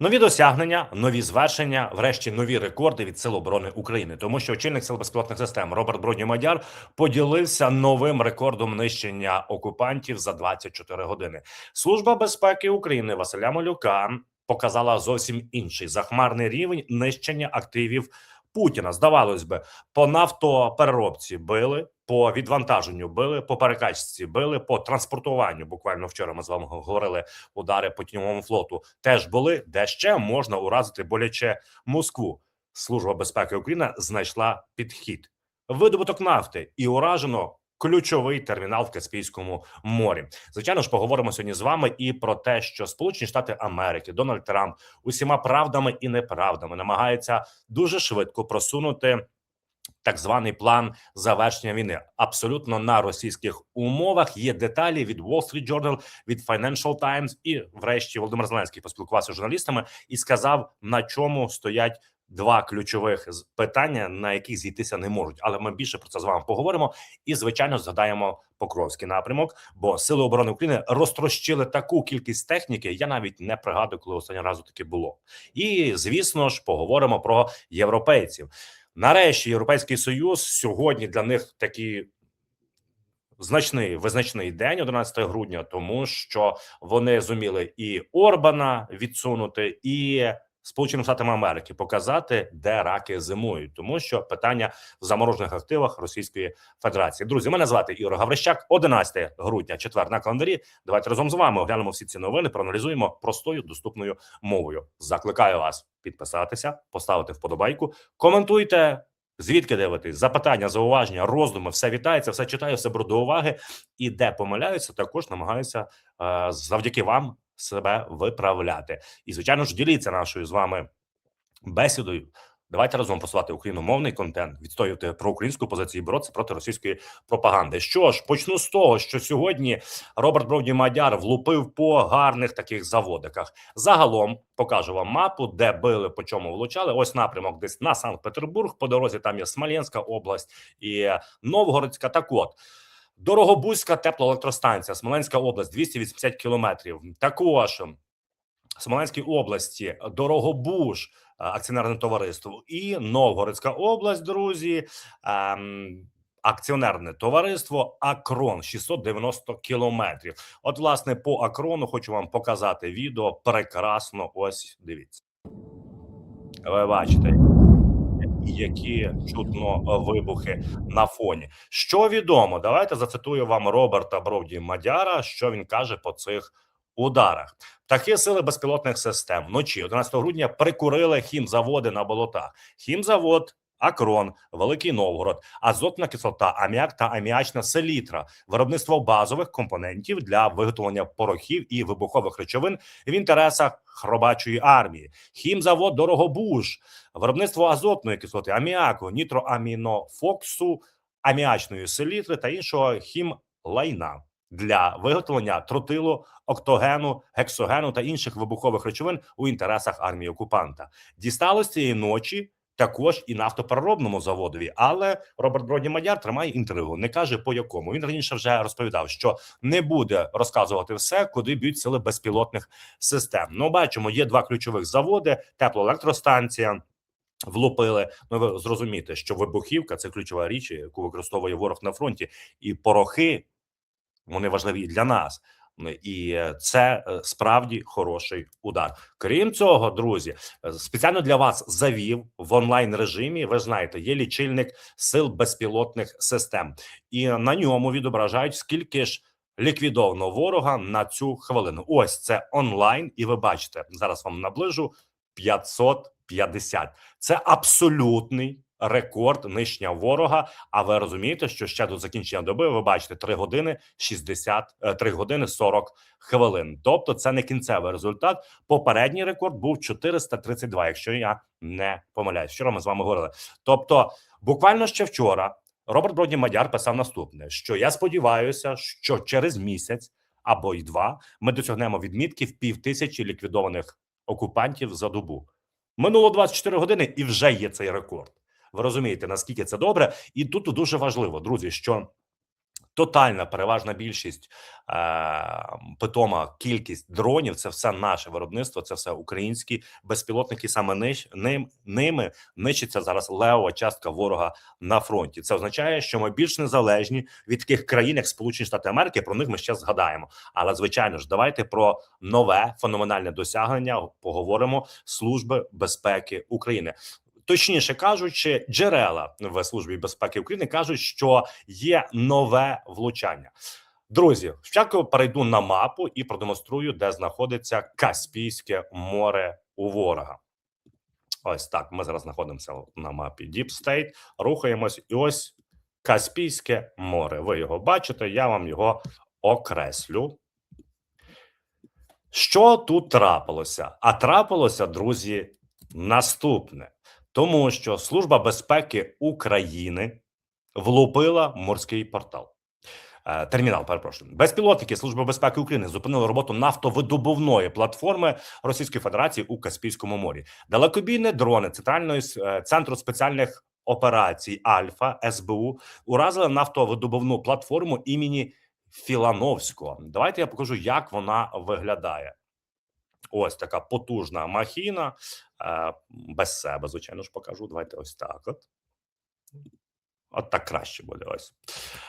Нові досягнення, нові звершення, врешті нові рекорди від Сил оборони України, тому що очільник сил безпілотних систем Роберт Бродній Мадяр поділився новим рекордом нищення окупантів за 24 години. Служба безпеки України Василя Малюка показала зовсім інший захмарний рівень нищення активів Путіна. Здавалось би, по нафтопереробці били, по відвантаженню били, по перекачці били, по транспортуванню. Буквально вчора ми з вами говорили удари по тіньовому флоту. Теж були, де ще можна уразити боляче Москву. Служба безпеки України знайшла підхід. Видобуток нафти і уражено ключовий термінал в Каспійському морі. Звичайно ж, поговоримо сьогодні з вами і про те, що Сполучені Штати Америки Дональд Трамп усіма правдами і неправдами намагається дуже швидко просунути. Так званий план завершення війни абсолютно на російських умовах. Є деталі від Wall Street Journal, від Financial Times і, врешті, Володимир Зеленський поспілкувався з журналістами і сказав, на чому стоять два ключових питання, на яких зійтися не можуть. Але ми більше про це з вами поговоримо. І звичайно згадаємо Покровський напрямок, бо сили оборони України розтрощили таку кількість техніки. Я навіть не пригадую, коли останнього разу таке було. І звісно ж, поговоримо про європейців. Нарешті Європейський Союз сьогодні для них такий значний визначний день, 11 грудня, тому що вони зуміли і Орбана відсунути, і Сполученим Штатам Америки показати, де раки зимують, тому що питання в заморожених активах Російської Федерації. Друзі, мене звати Ігор Гаврищак, 11 грудня, четвер на календарі. Давайте разом з вами оглянемо всі ці новини, проаналізуємо простою доступною мовою. Закликаю вас підписатися, поставити вподобайку, коментуйте. Звідки дивитись? Запитання, зауваження, роздуми, все вітається, все читаю, все беру до уваги. І де помиляюся, також намагаюся е, завдяки вам себе виправляти. І звичайно ж, діліться нашою з вами бесідою. Давайте разом просувати україномовний контент, відстоювати проукраїнську позицію, і боротися проти російської пропаганди. Що ж, почну з того, що сьогодні Роберт Бродній Мадяр влупив по гарних таких заводиках. Загалом покажу вам мапу, де били, по чому влучали. Ось напрямок десь на Санкт-Петербург. По дорозі там є Смоленська область і Новгородська. Так от. Дорогобузька теплоелектростанція, Смоленська область, 280 кілометрів. Також в Смоленській області Дорогобуж, е, акціонерне товариство, і Новгородська область, друзі. ем, Акціонерне товариство Акрон 690 кілометрів. От, власне, по Акрону хочу вам показати відео. Прекрасно. Ось дивіться. Ви бачите, які чутно е, вибухи на фоні. Що відомо? Давайте зацитую вам Роберта Бровді Мадяра, що він каже по цих ударах. Такі сили безпілотних систем вночі 11 грудня прикурили хімзаводи на болотах. Хімзавод. Акрон, Великий Новгород, азотна кислота, аміак та аміачна селітра, виробництво базових компонентів для виготовлення порохів і вибухових речовин в інтересах хробачої армії. Хімзавод Дорогобуж, виробництво азотної кислоти, аміаку, нітроамінофоксу, аміачної селітри та іншого хімлайна для виготовлення тротилу, октогену, гексогену та інших вибухових речовин у інтересах армії окупанта. Дісталось цієї ночі. Також і нафтопереробному заводові, але Роберт Бродні Мадяр тримає інтригу, не каже по якому. Він раніше вже розповідав, що не буде розказувати все, куди б'ють сили безпілотних систем. Ну, бачимо, є два ключових заводи: теплоелектростанція. Влупили. Ну, ви зрозумієте, що вибухівка це ключова річ, яку використовує ворог на фронті, і порохи вони важливі і для нас. І це е, справді хороший удар. Крім цього, друзі, е, спеціально для вас завів в онлайн режимі. Ви знаєте, є лічильник сил безпілотних систем, і на ньому відображають скільки ж ліквідовано ворога на цю хвилину. Ось це онлайн, і ви бачите зараз. Вам наближу 550. Це абсолютний рекорд нищення ворога. А ви розумієте, що ще до закінчення доби ви бачите 3 години 60, е, 3 години 40 хвилин. Тобто, це не кінцевий результат. Попередній рекорд був 432, якщо я не помиляюсь. Вчора ми з вами говорили. Тобто, буквально ще вчора Роберт Бродні Мадяр писав наступне: що я сподіваюся, що через місяць або й два ми досягнемо відмітки в пів тисячі ліквідованих окупантів за добу. Минуло 24 години, і вже є цей рекорд. Ви розумієте, наскільки це добре, і тут дуже важливо, друзі, що Тотальна переважна більшість е, питома кількість дронів це все наше виробництво, це все українські безпілотники. Саме ниж, ним, ними нищиться зараз левова частка ворога на фронті. Це означає, що ми більш незалежні від таких країн, як Сполучені Штати Америки. Про них ми ще згадаємо. Але звичайно ж, давайте про нове феноменальне досягнення поговоримо Служби безпеки України. Точніше кажучи, джерела в службі безпеки України кажуть, що є нове влучання. Друзі, спочатку перейду на мапу і продемонструю, де знаходиться Каспійське море у ворога. Ось так. Ми зараз знаходимося на мапі Deep State, рухаємось, і ось Каспійське море. Ви його бачите, я вам його окреслю. Що тут трапилося? А трапилося, друзі, наступне. Тому що Служба безпеки України влупила морський портал. Е, Термінал, перепрошую, безпілотники Служби безпеки України зупинили роботу нафтовидобувної платформи Російської Федерації у Каспійському морі. Далекобійні дрони центральної е, центру спеціальних операцій Альфа СБУ уразили нафтовидобувну платформу імені Філановського. Давайте я покажу, як вона виглядає. Ось така потужна махіна. Е, без себе, звичайно ж, покажу. Давайте ось так. От. От так краще буде. Ось.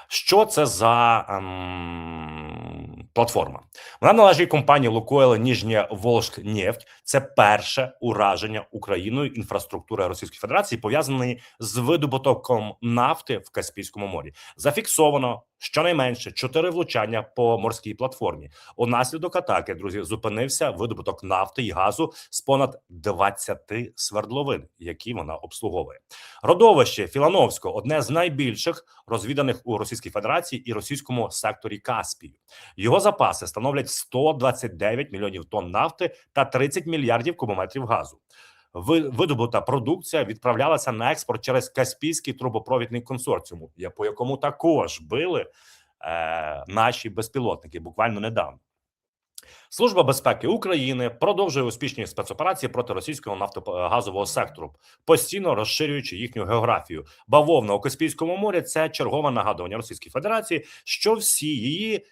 Що це за ем, платформа? Вона належить компанії Лукойл Ніжня Волжнефть. Це перше ураження Україною інфраструктури Російської Федерації, пов'язаної з видобутоком нафти в Каспійському морі. Зафіксовано щонайменше чотири влучання по морській платформі. Унаслідок атаки, друзі, зупинився видобуток нафти і газу з понад 20 свердловин, які вона обслуговує. Родовище Філановського одне з найбільших розвіданих у Російській Федерації і російському секторі Каспію. Його запаси становлять 129 мільйонів тонн нафти та 30 мільярдів кубометрів газу. Видобута продукція відправлялася на експорт через Каспійський трубопровідний консорціум, по якому також били е, наші безпілотники буквально недавно. Служба безпеки України продовжує успішні спецоперації проти російського нафтогазового сектору, постійно розширюючи їхню географію. Бавовна у Каспійському морі це чергове нагадування Російській Федерації, що всі її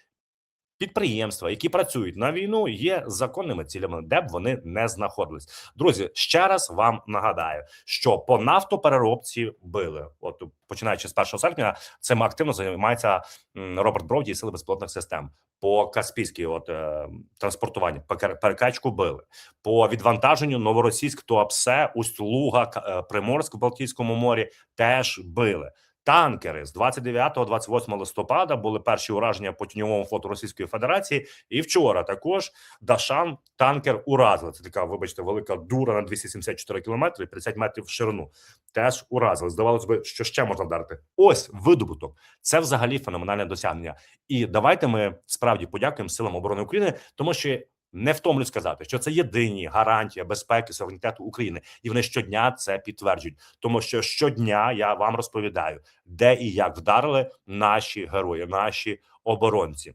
підприємства, які працюють на війну, є законними цілями, де б вони не знаходились. Друзі, ще раз вам нагадаю, що по нафтопереробці били. От починаючи з 1 серпня, цим активно займається Роберт Броуді і сили безпілотних систем. По Каспійській, от е, транспортуванні, по перекачку били по відвантаженню Новоросійськ, Туапсе, Усть-Луга, К- е, Приморськ в Балтійському морі теж били. Танкери з 29-28 листопада були перші ураження по тіньовому флоту Російської Федерації. І вчора також Дашан танкер уразили. Це така, вибачте, велика дура на 274 кілометри, 50 метрів в ширину. Теж уразили. Здавалося б, що ще можна вдарити. Ось видобуток. Це взагалі феноменальне досягнення. І давайте ми справді подякуємо силам оборони України, тому що не втомлюсь сказати, що це єдині гарантія безпеки суверенітету України, і вони щодня це підтверджують. Тому що щодня я вам розповідаю, де і як вдарили наші герої, наші оборонці.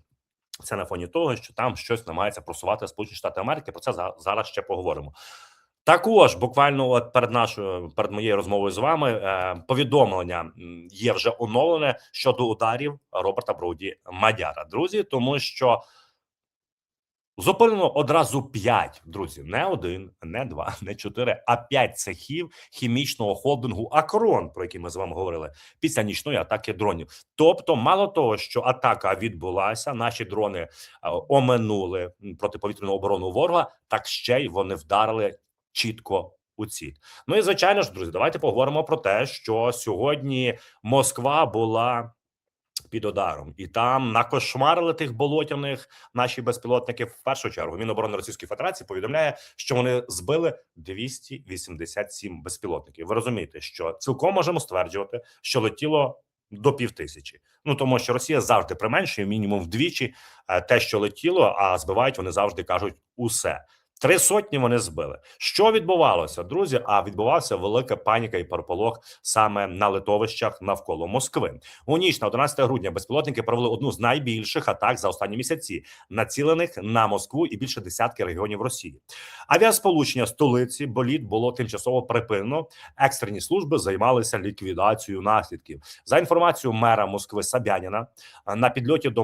Це на фоні того, що там щось намагається просувати Сполучені Штати Америки. Про це зараз ще поговоримо. Також буквально от перед нашою перед моєю розмовою з вами е, повідомлення є вже оновлене щодо ударів Роберта Броуді Мадяра. Друзі, тому що Зупинено одразу п'ять друзі, не один, не два, не чотири, а п'ять цехів хімічного холдингу Акрон, про який ми з вами говорили, після нічної атаки дронів. Тобто, мало того, що атака відбулася, наші дрони оминули протиповітряну оборону ворога, так ще й вони вдарили чітко у ціль. Ну і звичайно ж, друзі, давайте поговоримо про те, що сьогодні Москва була. Під ударом, і там накошмарили тих болотяних наші безпілотники. В першу чергу Міноборони Російської Федерації повідомляє, що вони збили 287 безпілотників. Ви розумієте, що цілком можемо стверджувати, що летіло до півтисячі. Ну тому що Росія завжди применшує мінімум вдвічі е, те, що летіло, а збивають вони завжди кажуть усе. Три сотні вони збили. Що відбувалося, друзі? А відбувався велика паніка і переполох саме на литовищах навколо Москви. У ніч на 11 грудня безпілотники провели одну з найбільших атак за останні місяці, націлених на Москву і більше десятки регіонів Росії. Авіасполучення столиці боліт було тимчасово припинено. Екстрені служби займалися ліквідацією наслідків. За інформацією мера Москви Собяніна, е, на підльоті до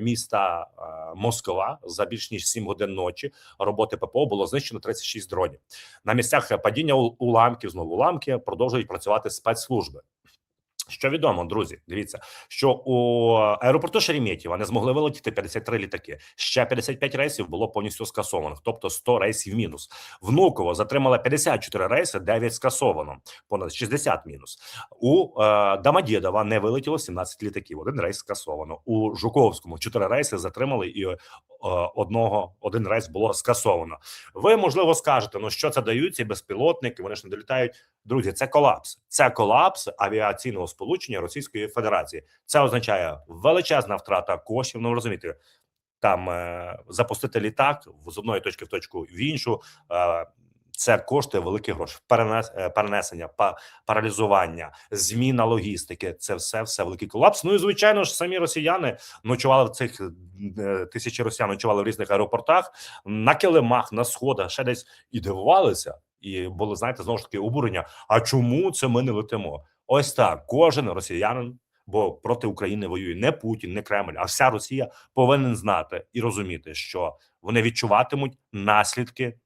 міста е, Москва за більш ніж 7 годин ночі роботи ППО було знищено 36 дронів. На місцях падіння уламків знову уламки продовжують працювати спецслужби. Що відомо, друзі, дивіться, що у аеропорту Шереметьєва не змогли вилетіти 53 літаки. Ще 55 рейсів було повністю скасованих, тобто 100 рейсів мінус. Внуково затримала 54 рейси, 9 скасовано, понад 60 мінус. У е, Домодєдова не вилетіло 17 літаків. Один рейс скасовано. У Жуковському 4 рейси затримали, і е, одного один рейс було скасовано. Ви можливо скажете, ну що це дають ці безпілотники? Вони ж не долітають. Друзі, це колапс. Це колапс авіаційного сполучення Російської Федерації. Це означає величезна втрата коштів. Ну розумієте, там е, запустити літак з одної точки в точку в іншу. Е, це коштує великі гроші. Перенес, е, перенесення, па, паралізування, зміна логістики. Це все все великий колапс. Ну і звичайно ж, самі росіяни ночували в цих е, тисячі росіян ночували в різних аеропортах на килимах, на сходах, ще десь і дивувалися. І були знаєте знову ж таки обурення. А чому це ми не летимо? Ось так. Кожен росіянин, бо проти України воює не Путін, не Кремль, а вся Росія повинен знати і розуміти, що вони відчуватимуть наслідки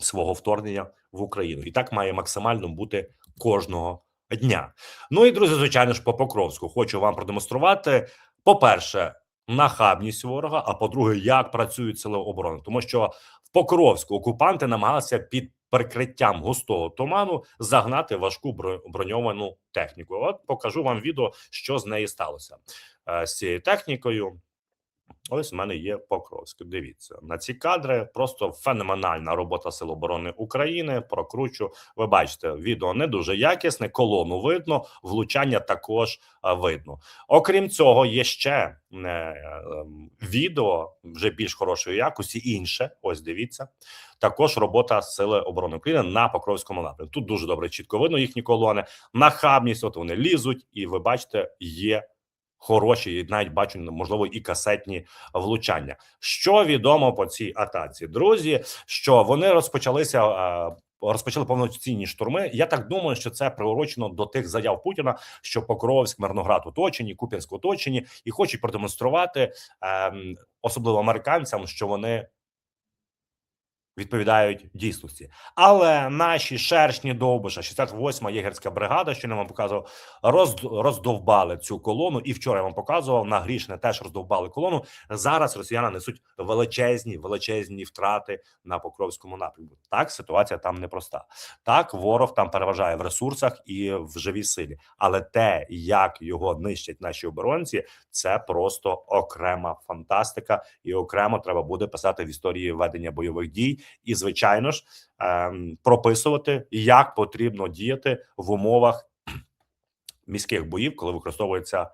свого вторгнення в Україну, і так має максимально бути кожного дня. Ну і друзі, звичайно ж, по Покровську хочу вам продемонструвати. По перше, нахабність ворога. А по-друге, як працюють сили оборони, тому що в Покровську окупанти намагалися під прикриттям густого туману загнати важку бро- броньовану техніку. От покажу вам відео, що з неї сталося Е, з цією технікою. Ось в мене є Покровськ. Дивіться на ці кадри. Просто феноменальна робота Сил оборони України. Прокручу. Ви бачите, відео не дуже якісне. Колону видно, влучання також видно. Окрім цього, є ще е, ем, відео вже більш хорошої якості. Інше, ось дивіться. Також робота Сили оборони України на Покровському напрямку. Тут дуже добре чітко видно їхні колони. Нахабність, от вони лізуть, і ви бачите, є хороші, і навіть бачу, можливо, і касетні влучання. Що відомо по цій атаці, друзі? Що вони розпочалися. Розпочали повноцінні штурми. Я так думаю, що це приурочено до тих заяв Путіна, що Покровськ, Мирноград оточені, Куп'янськ оточені, і хочуть продемонструвати ем, особливо американцям, що вони відповідають дійсності. Але наші шершні довбиша, 68-ма єгерська бригада, що я вам показував, роз, роздовбали цю колону. І вчора я вам показував на Грішне теж роздовбали колону. Зараз росіяни несуть величезні, величезні втрати на Покровському напрямку. Так, ситуація там непроста. Так, ворог там переважає в ресурсах і в живій силі. Але те, як його нищать наші оборонці, це просто окрема фантастика, і окремо треба буде писати в історії ведення бойових дій, і звичайно ж ем, прописувати, як потрібно діяти в умовах міських боїв, коли використовується.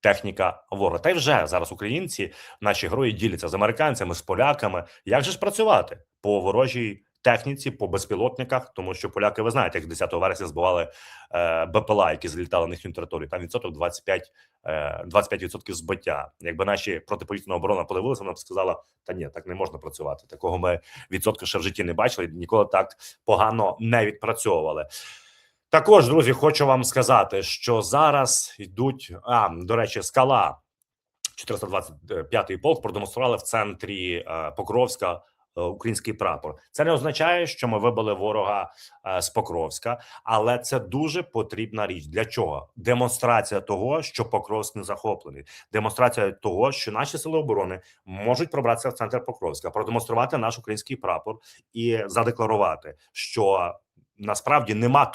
Техніка ворога. Та й вже зараз українці, наші герої діляться з американцями, з поляками. Як же ж працювати по ворожій техніці, по безпілотниках? Тому що поляки, ви знаєте, як 10 вересня збивали е, БПЛА, які залітали на їхню територію. Там відсоток 25, е, 25% збиття. Якби наші протиповітряна оборона подивилася, вона б сказала: та ні, так не можна працювати. Такого ми відсотка ще в житті не бачили. Ніколи так погано не відпрацьовували. Також, друзі, хочу вам сказати, що зараз йдуть. А до речі, скала 425-й полк продемонстрували в центрі е, Покровська український прапор. Це не означає, що ми вибили ворога е, з Покровська, але це дуже потрібна річ. Для чого? Демонстрація того, що Покровськ не захоплений, демонстрація того, що наші сили оборони можуть пробратися в центр Покровська, продемонструвати наш український прапор і задекларувати, що насправді нема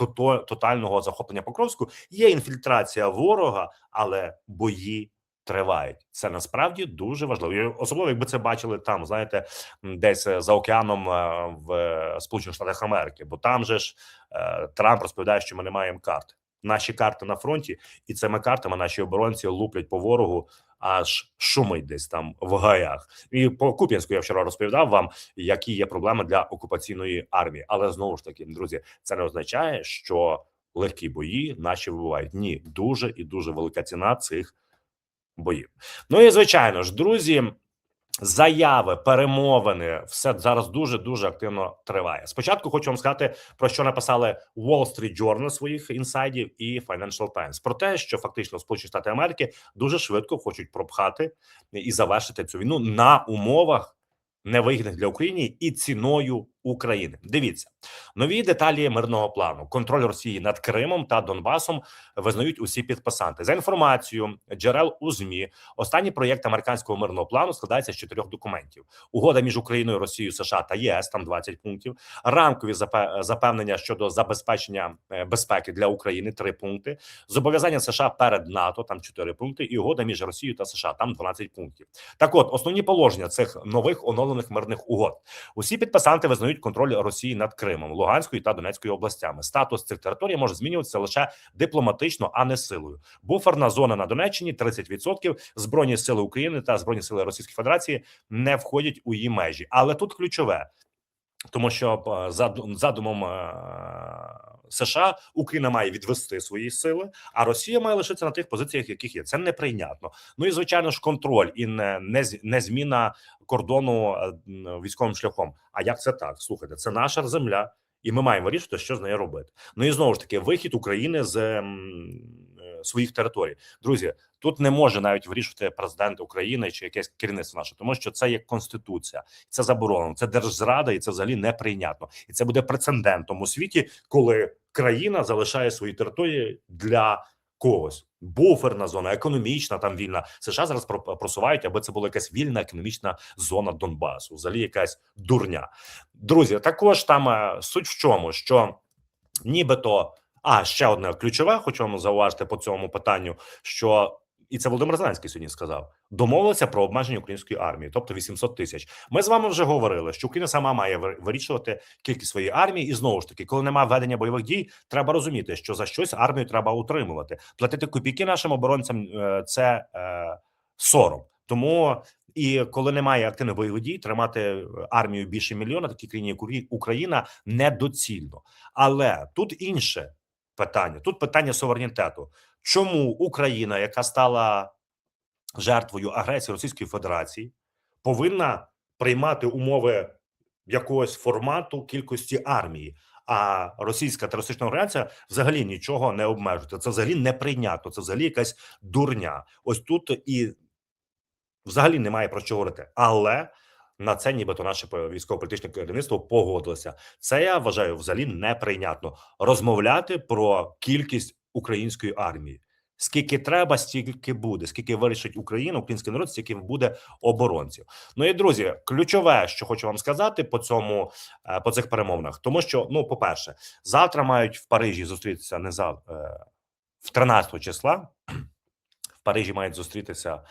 тотального захоплення Покровську. Є інфільтрація ворога, але бої тривають. Це насправді дуже важливо. І особливо, якби це бачили там, знаєте, десь е, за океаном е, в е, Сполучених Штатах Америки, бо там же ж Трамп розповідає, що ми не маємо карт. Наші карти на фронті, і цими картами наші оборонці луплять по ворогу. Аж шумить десь там в гаях, і по Куп'янську я вчора розповідав вам, які є проблеми для окупаційної армії. Але знову ж таки, друзі, це не означає, що легкі бої наші вибувають. Ні, дуже і дуже велика ціна цих боїв. Ну і звичайно ж, друзі, Заяви, перемовини, все зараз дуже дуже активно триває. Спочатку хочу вам сказати про що написали Wall Street Journal своїх інсайдів і Financial Times. про те, що фактично Сполучені Штати Америки дуже швидко хочуть пропхати і завершити цю війну на умовах невигідних для України і ціною України. Дивіться нові деталі мирного плану. Контроль Росії над Кримом та Донбасом визнають усі підписанти за інформацією джерел у змі. Останній проєкт американського мирного плану складається з чотирьох документів: угода між Україною, Росією, США та ЄС. Там 20 пунктів. Рамкові запе- запевнення щодо забезпечення е, безпеки для України. Три пункти. Зобов'язання США перед НАТО. Там 4 пункти. І угода між Росією та США. Там 12 пунктів. Так, от основні положення цих нових оновлених мирних угод. Усі підписанти визнають контроль Росії над Кримом, Луганською та Донецькою областями. Статус цих територій може змінюватися лише дипломатично, а не силою. Буферна зона на Донеччині 30%. Збройні сили України та збройні сили Російської Федерації не входять у її межі. Але тут ключове, тому що е, за задумом е, США Україна має відвести свої сили, а Росія має лишитися на тих позиціях, яких є. Це неприйнятно. Ну і звичайно ж, контроль і не не, не зміна кордону е, військовим шляхом. А як це так? Слухайте, це наша земля, і ми маємо вирішити, що з нею робити. Ну і знову ж таки, вихід України з своїх територій. Друзі, тут не може навіть вирішувати президент України чи якесь керівництво наше, тому що це є конституція, це заборонено, це держзрада, і це взагалі неприйнятно. І це буде прецедентом у світі, коли країна залишає свої території для когось. Буферна зона, економічна там вільна. США зараз про- просувають, аби це була якась вільна економічна зона Донбасу. Взагалі якась дурня. Друзі, також там е, суть в чому, що нібито. А ще одне ключове, хочу вам зауважити по цьому питанню, що і це Володимир Зеленський сьогодні сказав: домовилися про обмеження української армії, тобто 800 тисяч. Ми з вами вже говорили, що Україна сама має вирішувати кількість своєї армії, і знову ж таки, коли немає ведення бойових дій, треба розуміти, що за щось армію треба утримувати. Платити копійки нашим оборонцям е, це е, сором. Тому і коли немає активних бойових дій, тримати е, армію більше мільйона, такій країні як Україна недоцільно. Але тут інше питання. Тут питання суверенітету. Чому Україна, яка стала жертвою агресії Російської Федерації, повинна приймати умови якогось формату кількості армії? А російська терористична організація взагалі нічого не обмежує. Це взагалі неприйнятно. Це взагалі якась дурня. Ось тут і взагалі немає про що говорити. Але на це нібито наше військово-політичне керівництво погодилося. Це я вважаю взагалі неприйнятно розмовляти про кількість української армії. Скільки треба, стільки буде. Скільки вирішить Україна, український народ, стільки буде оборонців. Ну і друзі, ключове, що хочу вам сказати по цьому е, по цих перемовинах, тому що ну, по перше, завтра мають в Парижі зустрітися не за е, в 13 числа. В Парижі мають зустрітися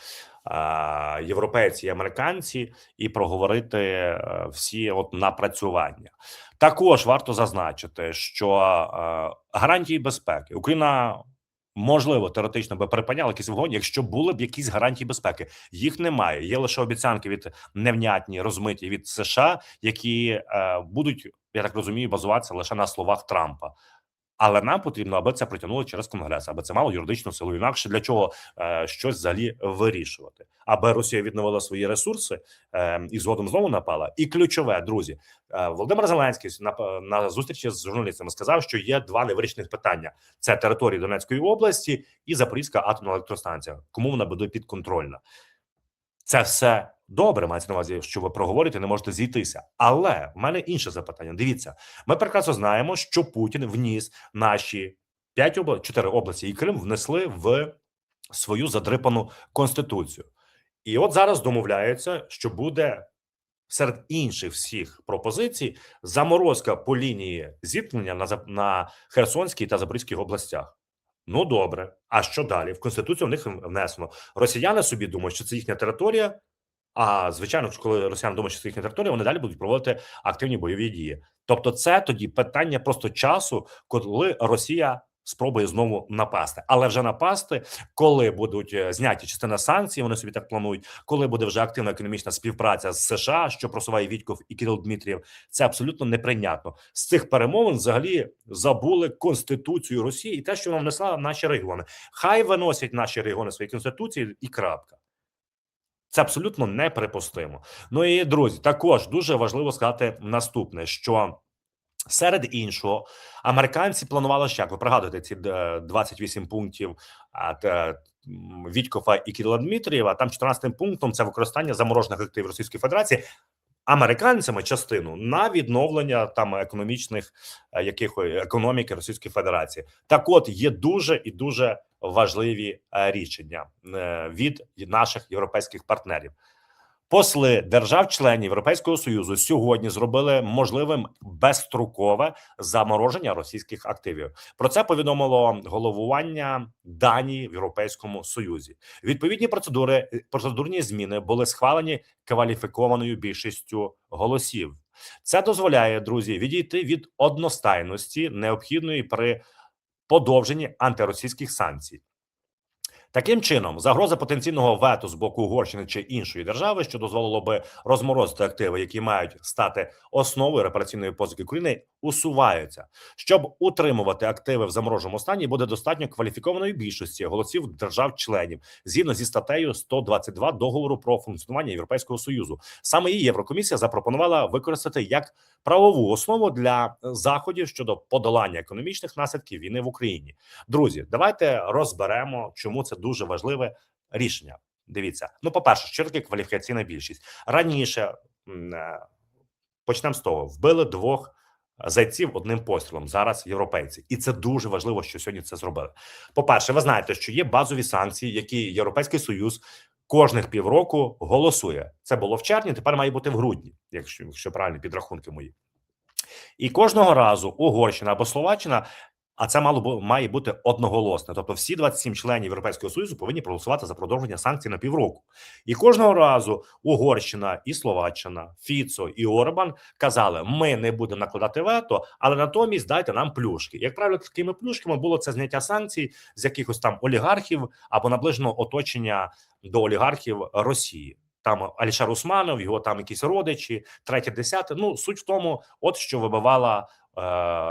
європейці і американці і проговорити е, всі от напрацювання. Також варто зазначити, що е, гарантії безпеки Україна. Можливо, теоретично би припиняла якийсь вогонь, якщо були б якісь гарантії безпеки. Їх немає. Є лише обіцянки від невнятні розмиті від США, які е, будуть, я так розумію, базуватися лише на словах Трампа. Але нам потрібно, аби це притягнуло через конгрес, аби це мало юридичну силу. Інакше для чого е, щось взагалі вирішувати, аби Росія відновила свої ресурси е, і згодом знову напала. І ключове, друзі, е, Володимир Зеленський на, на зустрічі з журналістами сказав, що є два невирішених питання: це території Донецької області і Запорізька атомна електростанція. Кому вона буде підконтрольна? Це все добре. Мається на увазі, що ви проговорите, не можете зійтися. Але в мене інше запитання. Дивіться, ми прекрасно знаємо, що Путін вніс наші п'ять обла... чотири області і Крим внесли в свою задрипану конституцію. І от зараз домовляється, що буде серед інших всіх пропозицій заморозка по лінії зіткнення на на Херсонській та Запорізькій областях. Ну добре, а що далі? В конституцію в них внесено. Росіяни собі думають, що це їхня територія. А звичайно, коли росіяни думають, що це їхня територія, вони далі будуть проводити активні бойові дії. Тобто, це тоді питання просто часу, коли Росія спробує знову напасти, але вже напасти, коли будуть е, зняті частина санкцій, вони собі так планують. Коли буде вже активна економічна співпраця з США, що просуває Вітьков і Кирил Дмитрієв, це абсолютно неприйнятно. З цих перемовин взагалі забули конституцію Росії і те, що вона внесла в наші регіони. Хай виносять наші регіони свої конституції, і крапка. Це абсолютно неприпустимо. Ну і друзі, також дуже важливо сказати наступне: що серед іншого, американці планували ще як ви пригадуєте ці е, 28 пунктів а, те, Вітькофа і Кирила Дмитрієва. Там 14 пунктом це використання заморожених активів Російської Федерації. Американцями частину на відновлення там економічних е, якихось економіки Російської Федерації, так от є дуже і дуже важливі е, рішення е, від наших європейських партнерів. Посли держав-членів Європейського союзу сьогодні зробили можливим безстрокове замороження російських активів. Про це повідомило головування Данії в Європейському Союзі. Відповідні процедури процедурні зміни були схвалені кваліфікованою більшістю голосів. Це дозволяє друзі відійти від одностайності, необхідної при подовженні антиросійських санкцій. Таким чином, загроза потенційного вето з боку Угорщини чи іншої держави, що дозволило би розморозити активи, які мають стати основою репараційної позики України, усуваються. Щоб утримувати активи в замороженому стані, буде достатньо кваліфікованої більшості голосів держав-членів згідно зі статтею 122 договору про функціонування Європейського союзу. Саме її Єврокомісія запропонувала використати як правову основу для заходів щодо подолання економічних наслідків війни в Україні. Друзі, давайте розберемо, чому це дуже важливе рішення. Дивіться, ну, по перше, що таке кваліфікаційна більшість раніше е, почнемо з того: вбили двох зайців одним пострілом. Зараз європейці, і це дуже важливо, що сьогодні це зробили. По перше, ви знаєте, що є базові санкції, які Європейський Союз кожних півроку голосує. Це було в червні, тепер має бути в грудні, якщо, якщо правильні підрахунки мої. І кожного разу Угорщина або Словаччина. А це мало має бути одноголосно. Тобто, всі 27 членів Європейського союзу повинні проголосувати за продовження санкцій на півроку. І кожного разу Угорщина і Словаччина, Фіцо і Орбан казали: ми не будемо накладати вето, але натомість дайте нам плюшки. Як правило, такими плюшками було це зняття санкцій з якихось там олігархів або наближеного оточення до олігархів Росії. Там Алішер Усманов, його там якісь родичі, третє, десяте. Ну суть в тому, от що вибивала,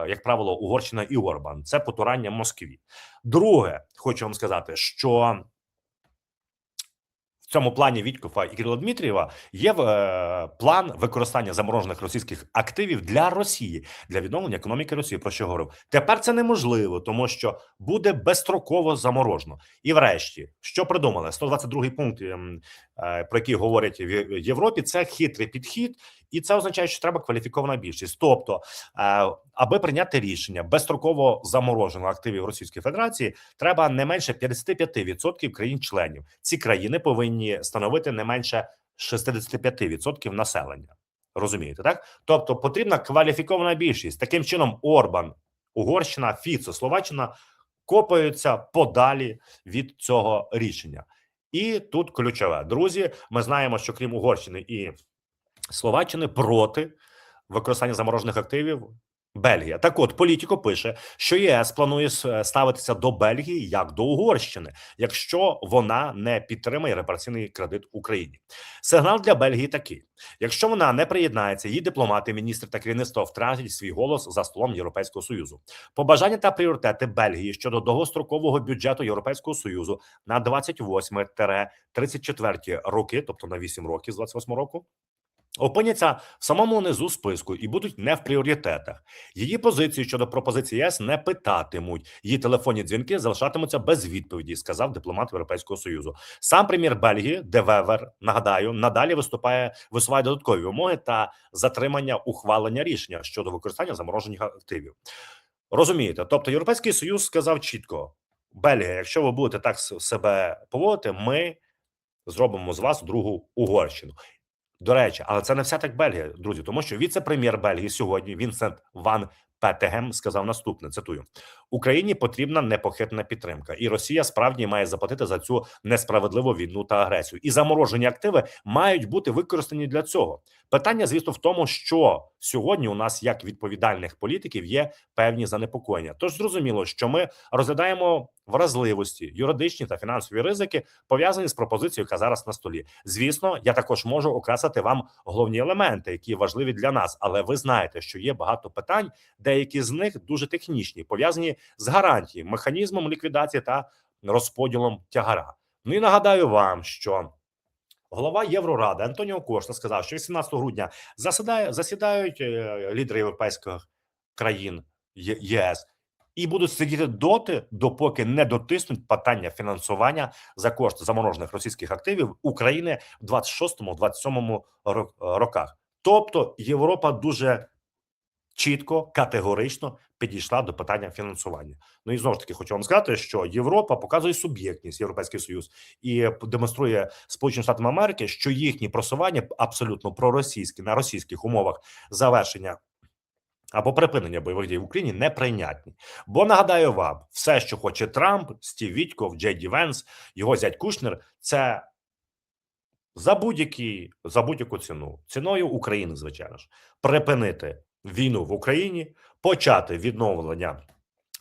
як правило, Угорщина і Орбан. Це потурання Москві. Друге, хочу вам сказати, що в цьому плані Вітькофа і Кирила Дмитрієва є е, план використання заморожених російських активів для Росії для відновлення економіки Росії. Про що говорив? Тепер це неможливо, тому що буде безстроково заморожено. І врешті, що придумали? 122 пункт, ем, е, про який говорять в Європі, це хитрий підхід, і це означає, що треба кваліфікована більшість. Тобто, е, аби прийняти рішення безстроково заморожених активів Російської Федерації, треба не менше 55% країн-членів. Ці країни повинні становити не менше 65% населення. Розумієте, так? Тобто потрібна кваліфікована більшість. Таким чином, Орбан, Угорщина, Фіцо, Словаччина копаються подалі від цього рішення. І тут ключове друзі. Ми знаємо, що крім Угорщини і Словаччини проти використання заморожених активів. Бельгія так, от політико пише, що ЄС планує ставитися до Бельгії як до Угорщини, якщо вона не підтримає репараційний кредит Україні. Сигнал для Бельгії такий: якщо вона не приєднається, її дипломати, міністри та керівництво втратять свій голос за столом Європейського союзу. Побажання та пріоритети Бельгії щодо довгострокового бюджету Європейського союзу на 28-34 роки, тобто на 8 років з 28 року. Опиняться в самому низу списку і будуть не в пріоритетах. Її позиції щодо пропозиції ЄС не питатимуть. Її телефонні дзвінки залишатимуться без відповіді, сказав дипломат Європейського союзу. Сам прем'єр Бельгії Де Вевер, нагадаю, надалі виступає висуває додаткові вимоги та затримання ухвалення рішення щодо використання заморожених активів. Розумієте, тобто Європейський Союз сказав чітко: Бельгія, якщо ви будете так себе поводити, ми зробимо з вас другу Угорщину. До речі, але це не вся так Бельгія, друзі, тому що віце-прем'єр Бельгії сьогодні Вінсент Ван Петегем сказав наступне: цитую: Україні потрібна непохитна підтримка, і Росія справді має заплатити за цю несправедливу війну та агресію. І заморожені активи мають бути використані для цього. Питання, звісно, в тому, що сьогодні у нас, як відповідальних політиків, є певні занепокоєння. Тож зрозуміло, що ми розглядаємо вразливості, юридичні та фінансові ризики пов'язані з пропозицією, яка зараз на столі. Звісно, я також можу окреслити вам головні елементи, які важливі для нас. Але ви знаєте, що є багато питань, деякі з них дуже технічні, пов'язані з гарантією, механізмом ліквідації та розподілом тягара. Ну і нагадаю вам, що голова Євроради Антоніо Кошта сказав, що 18 грудня засідає, засідають е, лідери європейських країн ЄС і будуть сидіти доти, допоки не дотиснуть питання фінансування за кошти заморожених російських активів України в 26-27 роках. Тобто Європа дуже чітко, категорично підійшла до питання фінансування. Ну і знову ж таки хочу вам сказати, що Європа показує суб'єктність, Європейський Союз і демонструє Сполученим Штатам Америки, що їхні просування абсолютно проросійські на російських умовах завершення. Або припинення бойових дій в Україні неприйнятні. Бо нагадаю вам, все, що хоче Трамп, Стів Вітьков, Джей Ді Венс, його зять Кушнер, це за будь-які за будь-яку ціну, ціною України, звичайно ж, припинити війну в Україні, почати відновлення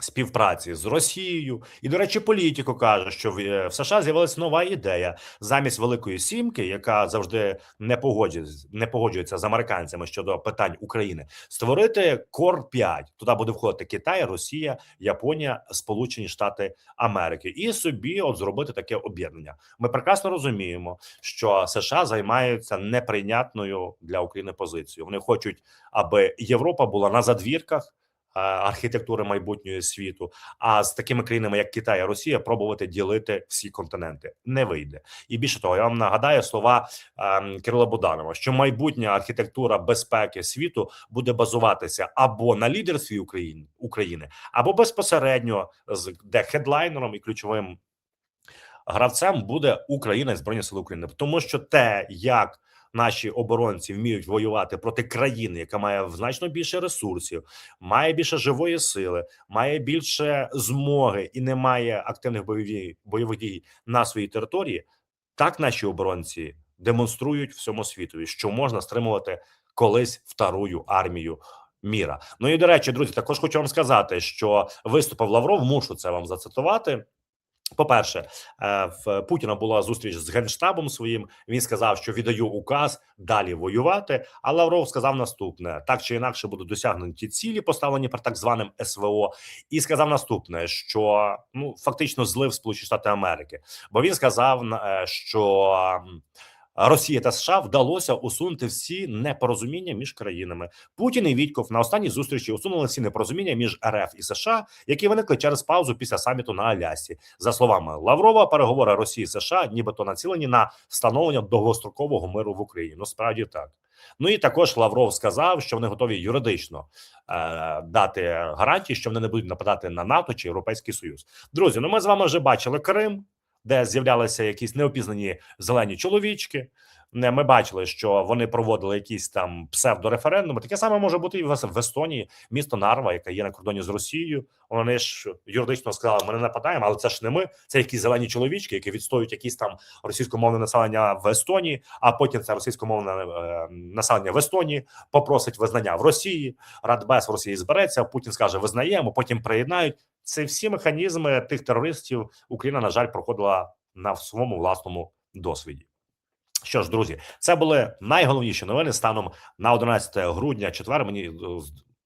співпраці з Росією. І, до речі, політико каже, що в, е, США з'явилася нова ідея замість Великої Сімки, яка завжди не погоджується, не погоджується з американцями щодо питань України, створити Кор 5 Туди буде входити Китай, Росія, Японія, Сполучені Штати Америки, і собі от зробити таке об'єднання. Ми прекрасно розуміємо, що США займаються неприйнятною для України позицією. Вони хочуть, аби Європа була на задвірках архітектури майбутнього світу. А з такими країнами, як Китай і Росія, пробувати ділити всі континенти не вийде. І більше того, я вам нагадаю слова ем, Кирила Буданова, що майбутня архітектура безпеки світу буде базуватися або на лідерстві України, України або безпосередньо з де хедлайнером і ключовим гравцем буде Україна і Збройні Сили України, тому що те, як наші оборонці вміють воювати проти країни, яка має значно більше ресурсів, має більше живої сили, має більше змоги і не має активних бойові, бойових дій на своїй території, так наші оборонці демонструють всьому світові, що можна стримувати колись вторую армію. Міра, ну і до речі, друзі, також хочу вам сказати, що виступив Лавров. Мушу це вам зацитувати. По-перше, е, в Путіна була зустріч з генштабом своїм. Він сказав, що віддаю указ далі воювати. А Лавров сказав наступне: так чи інакше будуть досягнуті цілі, поставлені при так званим СВО, і сказав наступне: що ну фактично злив Сполучені Штати Америки, бо він сказав, е, що. М, Росія та США вдалося усунути всі непорозуміння між країнами. Путін і Вітьков на останній зустрічі усунули всі непорозуміння між РФ і США, які виникли через паузу після саміту на Алясі. За словами Лаврова, переговори Росії і США, нібито націлені на встановлення довгострокового миру в Україні. Ну справді так. Ну і також Лавров сказав, що вони готові юридично е, дати гарантії, що вони не будуть нападати на НАТО чи Європейський Союз. Друзі, ну ми з вами вже бачили Крим, де з'являлися якісь неопізнані зелені чоловічки. Ми бачили, що вони проводили якісь там псевдореферендуми. Таке саме може бути і в Естонії, місто Нарва, яке є на кордоні з Росією. Вони ж юридично сказали, ми не нападаємо, але це ж не ми. Це якісь зелені чоловічки, які відстоюють якісь там російськомовне населення в Естонії. А потім це російськомовне е, населення в Естонії попросить визнання в Росії. Радбез в Росії збереться. Путін скаже, визнаємо, потім приєднають. Це всі механізми тих терористів. Україна на жаль проходила на своєму власному досвіді. Що ж, друзі, це були найголовніші новини станом на 11 грудня. Четвер. Мені е,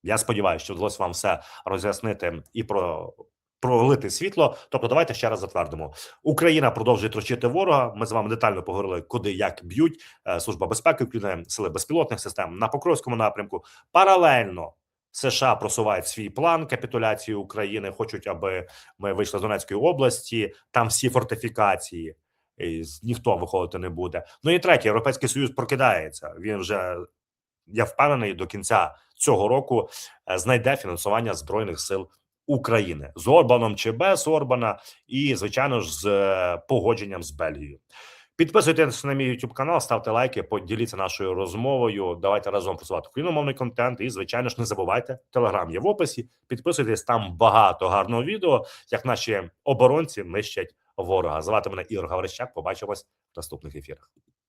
я сподіваюся, що вдалося вам все роз'яснити і про. Пролити світло, тобто давайте ще раз затвердимо. Україна продовжує трощити ворога. Ми з вами детально поговорили, куди як б'ють Е, служба безпеки України, сили безпілотних систем на Покровському напрямку. Паралельно США просувають свій план капітуляції України. Хочуть, аби ми вийшли з Донецької області. Там всі фортифікації і ніхто виходити не буде. Ну і третє, європейський союз прокидається. Він вже я впевнений до кінця цього року е, знайде фінансування збройних сил України з Орбаном чи без Орбана, і звичайно ж з е, погодженням з Бельгією. Підписуйтесь на мій YouTube канал, ставте лайки, поділіться нашою розмовою. Давайте разом просувати україномовний контент. І, звичайно ж, не забувайте, телеграм є в описі. Підписуйтесь там багато гарного відео, як наші оборонці нищать ворога. Звати мене Ігор Гаврищак. Побачимось в наступних ефірах.